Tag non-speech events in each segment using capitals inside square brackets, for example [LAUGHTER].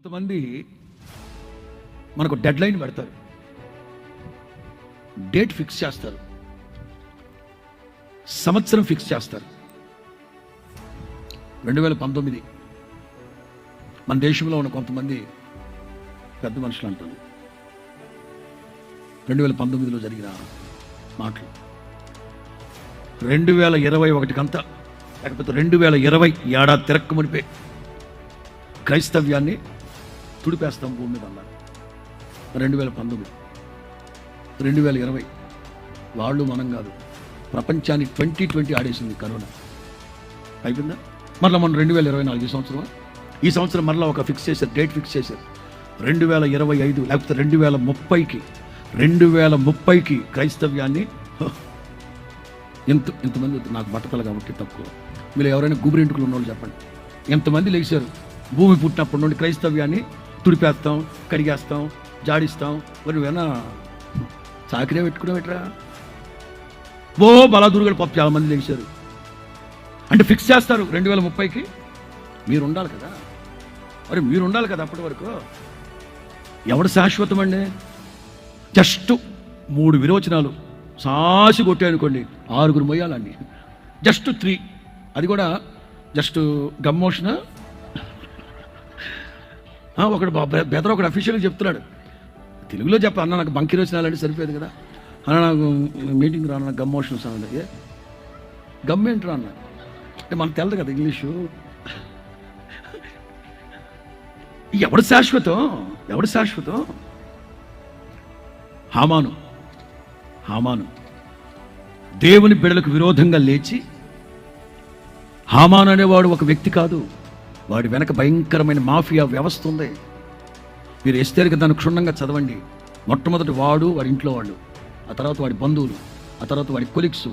కొంతమంది మనకు deadline పెడతారు. డేట్ ఫిక్స్ చేస్తారు. సంవత్సరం ఫిక్స్ చేస్తారు. రెండు వేల పంతొమ్మిది మన దేశంలో ఉన్న కొంతమంది పెద్ద మనుషులు అంటారు. రెండు వేల పంతొమ్మిదిలో జరిగిన మాటలు. రెండు వేల ఇరవై ఒకటికంతా లేకపోతే రెండు వేల ఇరవై ఏడాది తిరక్కు మునిపే క్రైస్తవ్యాన్ని తుడిపేస్తాం భూమి మీద అన్నారు. రెండు వేల పంతొమ్మిది రెండు వేల ఇరవై వాళ్ళు మనం కాదు ప్రపంచాన్ని ట్వంటీ ట్వంటీ ఆడేసింది కరోనా. అయిపోయిందా? మరలా మనం రెండు వేల ఇరవై నాలుగు ఈ సంవత్సరం ఈ సంవత్సరం మరలా ఒక ఫిక్స్ చేశారు డేట్ ఫిక్స్ చేశారు. రెండు వేల ఇరవై ఐదు లేకపోతే రెండు వేల ముప్పైకి రెండు వేల ముప్పైకి క్రైస్తవ్యాన్ని ఎంత ఎంతమంది నాకు బట్టతలు కాబట్టి తక్కువ. మీరు ఎవరైనా గుబురింటుకులు ఉన్నోళ్ళు చెప్పండి. ఎంతమంది లేచారు? భూమి పుట్టినప్పటి నుండి క్రైస్తవ్యాన్ని తుడిపేస్తాం కడిగేస్తాం జాడిస్తాం. మరి నువ్వేనా చాకరే పెట్టుకునేవిట్రా ఓ బలాదుర్గలు పాప చాలా మంది లేచారు. అంటే ఫిక్స్ చేస్తారు రెండు వేల ముప్పైకి. మీరు ఉండాలి కదా. మరి మీరు ఉండాలి కదా అప్పటి వరకు. ఎవడు శాశ్వతం అండి జస్ట్ మూడు విరోచనాలు. సాసి కొట్టాయనుకోండి ఆరుగురు మొయ్యాలండి జస్ట్ త్రీ. అది కూడా జస్ట్ గమ్మోషన్ ఒకడు బెదర్ ఒకడు అఫీషియల్గా చెప్తున్నాడు. తెలుగులో చెప్ప అన్న నాకు బంకి వచ్చినాలంటే సరిపోయేది కదా. అన్న నాకు మీటింగ్ రాను నాకు గమ్మోషన్స్ అన్నది గమ్ ఏంట్రా అన్న? అంటే మనకు తెలదు కదా ఇంగ్లీషు. ఎవడు శాశ్వతం? ఎవడు శాశ్వతం? హామాను. హామాను. దేవుని బిడలకు విరోధంగా లేచి హామాను అనేవాడు ఒక వ్యక్తి కాదు. వాడి వెనక భయంకరమైన మాఫియా వ్యవస్థ ఉంది. మీరు ఎస్తేరికి దాన్ని క్షుణ్ణంగా చదవండి. మొట్టమొదటి వాడు వాడి ఇంట్లో వాళ్ళు. ఆ తర్వాత వాడి బంధువులు ఆ తర్వాత వాడి కొలిక్స్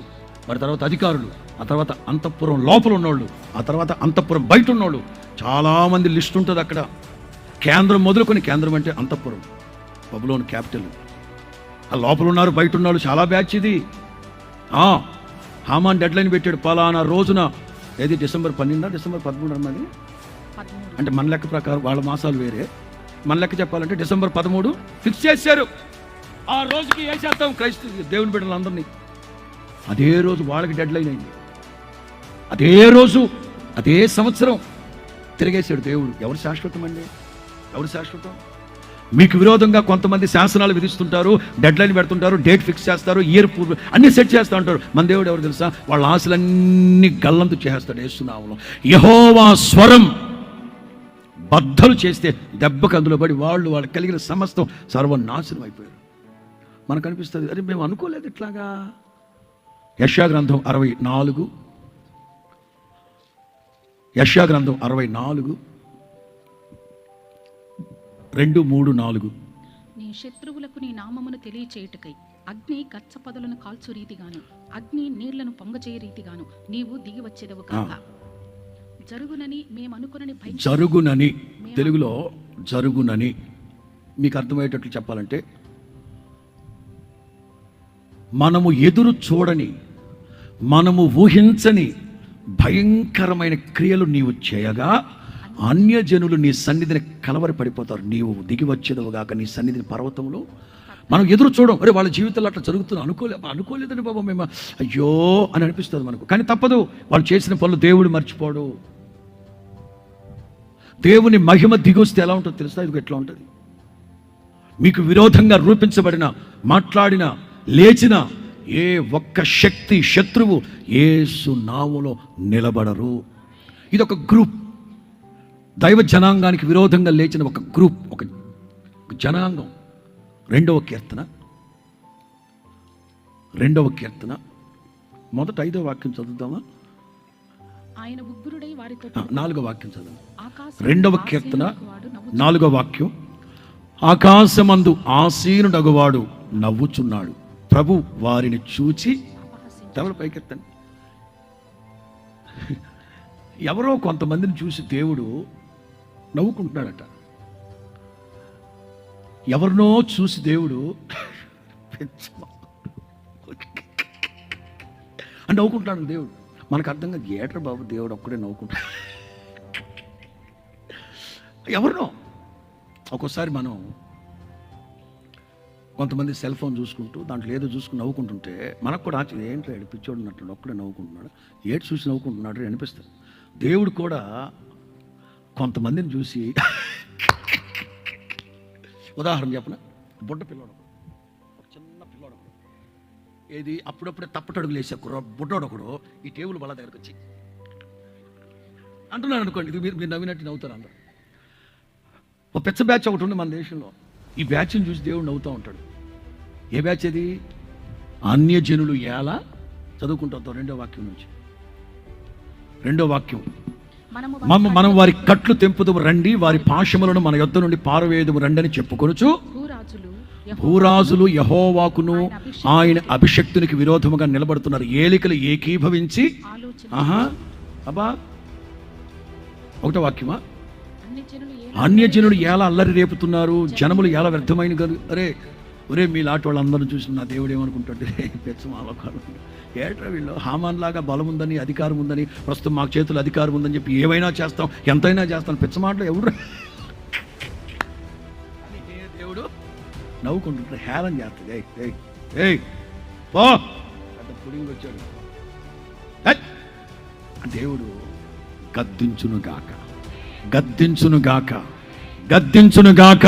వాడి తర్వాత అధికారులు ఆ తర్వాత అంతఃపురం లోపల ఉన్నోళ్ళు ఆ తర్వాత అంతఃపురం బయట ఉన్నోళ్ళు. చాలామంది లిస్ట్ ఉంటుంది అక్కడ. కేంద్రం మొదలుకొని కేంద్రం అంటే అంతఃపురం. బబులోని క్యాపిటల్. ఆ లోపల ఉన్నారు బయట ఉన్నారు చాలా బ్యాచ్ ఇది. హామాన్ డెడ్లైన్ పెట్టాడు పలానా రోజున. ఏది డిసెంబర్ పన్నెండా డిసెంబర్ పదమూడు అన్నది అంటే మన లెక్క ప్రకారం వాళ్ళ మాసాలు వేరే. మన లెక్క చెప్పాలంటే డిసెంబర్ పదమూడు ఫిక్స్ చేశారు. ఆ రోజుకి వేసేస్తాం క్రైస్తవ దేవుని బిడ్డలందరినీ. అదే రోజు వాళ్ళకి డెడ్ లైన్ అయింది. అదే రోజు అదే సంవత్సరం తిరిగేశాడు దేవుడు. ఎవరు శాశ్వతం అండి? ఎవరు శాశ్వతం? మీకు విరోధంగా కొంతమంది శాసనాలు విధిస్తుంటారు డెడ్ లైన్ పెడుతుంటారు డేట్ ఫిక్స్ చేస్తారు ఇయర్ పూర్వ అన్ని సెట్ చేస్తూ ఉంటారు. మన దేవుడు ఎవరు తెలుసా? వాళ్ళ ఆశలన్నీ గల్లంతు చేస్తాడు వేస్తున్నాములో యహోవా స్వరం బద్దలు చేస్తే దెబ్బకు అందులో పడి వాళ్ళు వాళ్ళకి కలిగిన సమస్తం సర్వనాశనం అయిపోయారు. మనకు అనిపిస్తుంది అరే మేము అనుకోలేదు ఇట్లాగా. యశా గ్రంథం అరవై నాలుగు. యశా గ్రంథం అరవై నాలుగు. రెండు మూడు నాలుగు. నీ శత్రువులకు నీ నామమును తెలియచేయుటకై అగ్ని గచ్చ పదులను కాల్చు రీతిగాను అగ్ని నీళ్ళను పొంగచేయ రీతిగాను నీవు దిగి వచ్చేదవు కాక. జరుగునని తెలుగులో జరుగునని. మీకు అర్థమయ్యేటట్లు చెప్పాలంటే మనము ఎదురు చూడని మనము ఊహించని భయంకరమైన క్రియలు నీవు చేయగా అన్యజనులు నీ సన్నిధిని కలవరి పడిపోతారు నీవు దిగి వచ్చేదవు గాక నీ సన్నిధిని పర్వతంలో మనం ఎదురు చూడం. అరే వాళ్ళ జీవితంలో అట్లా జరుగుతుంది? అనుకోలే అనుకోలేదని బాబా మేము. అయ్యో అని అనిపిస్తుంది మనకు. కానీ తప్పదు. వాళ్ళు చేసిన పనులు దేవుడు మర్చిపోడు. దేవుని మహిమ దిగొస్తే ఎలా ఉంటుందో తెలుసా? ఇది ఎట్లా ఉంటుంది? మీకు విరోధంగా రూపించబడిన మాట్లాడిన లేచిన ఏ ఒక్క శక్తి శత్రువు ఏసు నాములో నిలబడరు. ఇది ఒక గ్రూప్. దైవ జనాంగానికి విరోధంగా లేచిన ఒక గ్రూప్ ఒక జనాంగం. రెండవ కీర్తన. రెండవ కీర్తన. మొదట ఐదవ వాక్యం చదువుతామా ఆయన ఉగ్రుడై వారితో నాలుగో వాక్యం చదువు ఆకాశం రెండవ కీర్తన నాలుగో వాక్యం. ఆకాశమందు ఆసీనుడగువాడు నవ్వుచున్నాడు. ప్రభు వారిని చూచి. తమల పైకెత్తండి? ఎవరో కొంతమందిని చూసి దేవుడు నవ్వుకుంటున్నాడట. ఎవరినో చూసి దేవుడు [LAUGHS] అని నవ్వుకుంటున్నాడు దేవుడు. మనకు అర్థం కాదు. ఏటర్ బాబు దేవుడు ఒక్కడే నవ్వుకుంటాడు. ఎవరినో? ఒక్కోసారి మనం కొంతమంది సెల్ ఫోన్ చూసుకుంటూ దాంట్లో ఏదో చూసుకుని నవ్వుకుంటుంటే మనకు కూడా ఆశ్చర్యం. ఏంటో ఏడు పిచ్చోడు ఉన్నట్టు ఒక్కడే నవ్వుకుంటున్నాడు? ఏడు చూసి నవ్వుకుంటున్నాడు అనిపిస్తుంది. దేవుడు కూడా కొంతమందిని చూసి [LAUGHS] ఉదాహరణ చెప్పన? బుడ్డ పిల్లోడు. ఒక చిన్న పిల్లోడు. ఏది? అప్పుడప్పుడే తప్పటడుగులు వేసే కుర్ర బుడ్డోడు ఒకడు ఈ టేబుల్ బల దగ్గరకు వచ్చి. అంటున్నాడు అనుకోండి ఇది మీరు మీరు నవ్వినట్టు నవ్వుతారు అందరు. ఒక పెద్ద బ్యాచ్ ఒకటి ఉంది మన దేశంలో. ఈ బ్యాచ్ని చూసి దేవుడు నవ్వుతూ ఉంటాడు. ఏ బ్యాచ్ అది? అన్యజనులు ఎలా? చదువుకుంటాం రెండో వాక్యం నుంచి. రెండో వాక్యం. మనం వారి కట్లు తెంపుదము రండి వారి పాశములను మన యొద్ద నుండి పారవేయదము రండి అని చెప్పుకొనుచు భూరాజులు యెహోవా భూరాజులు యహోవాకును ఆయన అభిషక్తునికి విరోధముగా నిలబడుతున్నారు. ఏలికలు ఏకీభవించి ఆహా అబ్బా ఒకటో వాక్యమా? అన్యజనులు ఎలా అల్లరి రేపుతున్నారు జనములు ఎలా వ్యర్థమైన అరే ఒరే మీ లాంటి వాళ్ళందరూ చూసి నా దేవుడు ఏమనుకుంటాడు? రే పెచ్చ మాలోకాలు ఏట్రా వీళ్ళు? హామాన్ లాగా బలం ఉందని అధికారం ఉందని ప్రస్తుతం మాకు చేతులు అధికారం ఉందని చెప్పి ఏమైనా చేస్తాం ఎంతైనా చేస్తాం. పెచ్చ మాటలు నవ్వుకుంటుంటాడు హేళన చేస్తుంది. ఏయ్ ఏయ్ పో. పెద్ద పుడింగి వచ్చాడు! దేవుడు గద్దించునుగాక గద్దించునుగాక గద్దించునుగాక